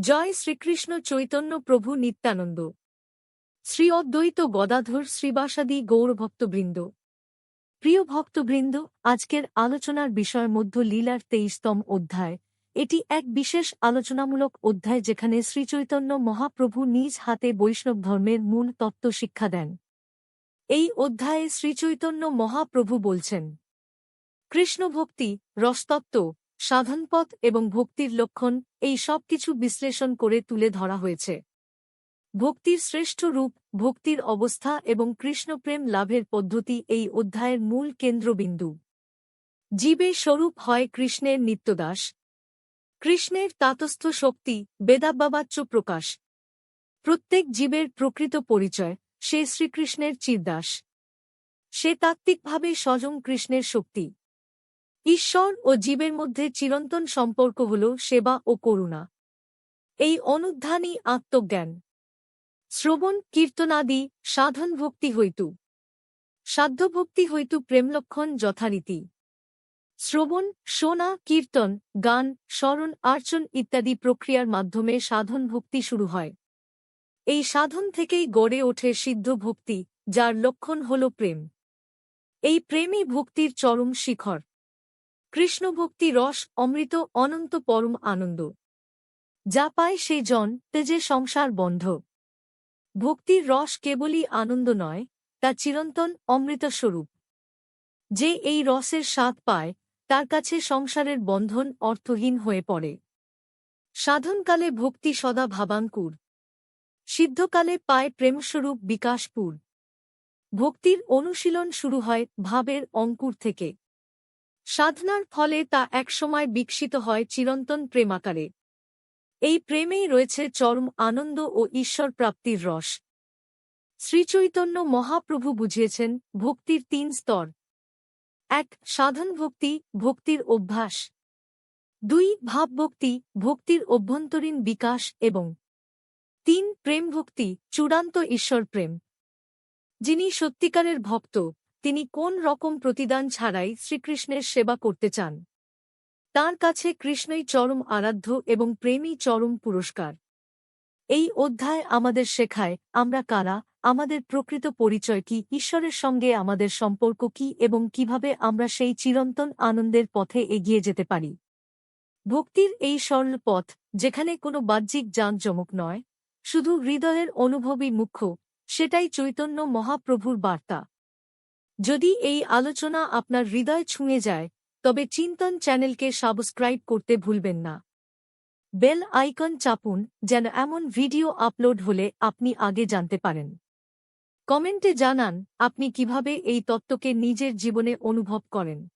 জয় শ্রীকৃষ্ণ চৈতন্য প্রভু নিত্যানন্দ। শ্রী অদ্বৈত গদাধর শ্রীবাসাদি গৌরভক্তবৃন্দ প্রিয় ভক্তবৃন্দ, আজকের আলোচনার বিষয় মধ্য লীলার তেইশতম অধ্যায়। এটি এক বিশেষ আলোচনামূলক অধ্যায় যেখানে শ্রীচৈতন্য মহাপ্রভু নিজ হাতে বৈষ্ণব ধর্মের মূল তত্ত্ব শিক্ষা দেন। এই অধ্যায়ে শ্রীচৈতন্য মহাপ্রভু বলছেন, কৃষ্ণভক্তি, রসতত্ত্ব সাধনপথ এবং ভক্তির লক্ষণ এই সব কিছু বিশ্লেষণ করে তুলে ধরা হয়েছে। ভক্তির শ্রেষ্ঠ রূপ, ভক্তির অবস্থা এবং কৃষ্ণপ্রেম লাভের পদ্ধতি এই অধ্যায়ের মূল কেন্দ্রবিন্দু। জীবে স্বরূপ হয় কৃষ্ণের নিত্যদাস। কৃষ্ণের তাতস্থ শক্তি বেদাব্যাবাচ্য প্রকাশ। প্রত্যেক জীবের প্রকৃত পরিচয়, সে শ্রীকৃষ্ণের চিরদাস। সে তাত্ত্বিকভাবে স্বয়ং কৃষ্ণের শক্তি। ঈশ্বর ও জীবের মধ্যে চিরন্তন সম্পর্ক হল সেবা ও করুণা। এই অনুধ্যানই আত্মজ্ঞান। শ্রবণ, কীর্তনাদি সাধন ভক্তি হইতু। সাধ্যভক্তি হইতু প্রেমলক্ষণ যথারীতি। শ্রবণ, শোনা, কীর্তন, গান, স্মরণ, আর্চন ইত্যাদি প্রক্রিয়ার মাধ্যমে সাধন ভক্তি শুরু হয়। এই সাধন থেকেই গড়ে ওঠে সিদ্ধ ভক্তি, যার লক্ষণ হল প্রেম। এই প্রেমই ভক্তির চরম শিখর। কৃষ্ণভক্তি রস অমৃত অনন্ত পরম আনন্দ। যা পায় সেই জন, তেজে সংসার বন্ধ। ভক্তির রস কেবলই আনন্দ নয়, তা চিরন্তন অমৃতস্বরূপ। যে এই রসের স্বাদ পায়, তার কাছে সংসারের বন্ধন অর্থহীন হয়ে পড়ে। সাধনকালে ভক্তি সদা ভাবাঙ্কুর। সিদ্ধকালে পায় প্রেমস্বরূপ বিকাশপুর। ভক্তির অনুশীলন শুরু হয় ভাবের অঙ্কুর থেকে। সাধনার ফলে তা একসময় বিকশিত হয় চিরন্তন প্রেমাকারে। এই প্রেমেই রয়েছে চরম আনন্দ ও ঈশ্বর প্রাপ্তির রস। শ্রীচৈতন্য মহাপ্রভু বুঝিয়েছেন ভক্তির তিন স্তর। এক, সাধন ভক্তি, ভক্তির অভ্যাস। দুই ভাবভক্তি ভক্তির অভ্যন্তরীণ বিকাশ এবং তিন, প্রেম ভক্তি, চূড়ান্ত ঈশ্বর প্রেম। যিনি সত্যিকারের ভক্ত। তিনি কোন রকম প্রতিদান ছাড়াই শ্রীকৃষ্ণের সেবা করতে চান? তার কাছে কৃষ্ণই চরম আরাধ্য এবং প্রেমই চরম পুরস্কার। এই অধ্যায় আমাদের শেখায়, আমরা কারা, আমাদের প্রকৃত পরিচয় কি, ঈশ্বরের সঙ্গে আমাদের সম্পর্ক কি এবং কীভাবে আমরা সেই চিরন্তন আনন্দের পথে এগিয়ে যেতে পারি। ভক্তির এই সরল পথ, যেখানে কোনো বাহ্যিক জাঁকজমক নয়, শুধু হৃদয়ের অনুভবই মুখ্য, সেটাই চৈতন্য মহাপ্রভুর বার্তা। যদি এই আলোচনা আপনার হৃদয় ছুঁয়ে যায়, তবে চিন্তন চ্যানেলকে সাবস্ক্রাইব করতে ভুলবেন না। বেল আইকন চাপুন যেন এমন ভিডিও আপলোড হলে আপনি আগে জানতে পারেন। কমেন্টে জানান, আপনি কীভাবে এই তত্ত্বকে নিজের জীবনে অনুভব করেন।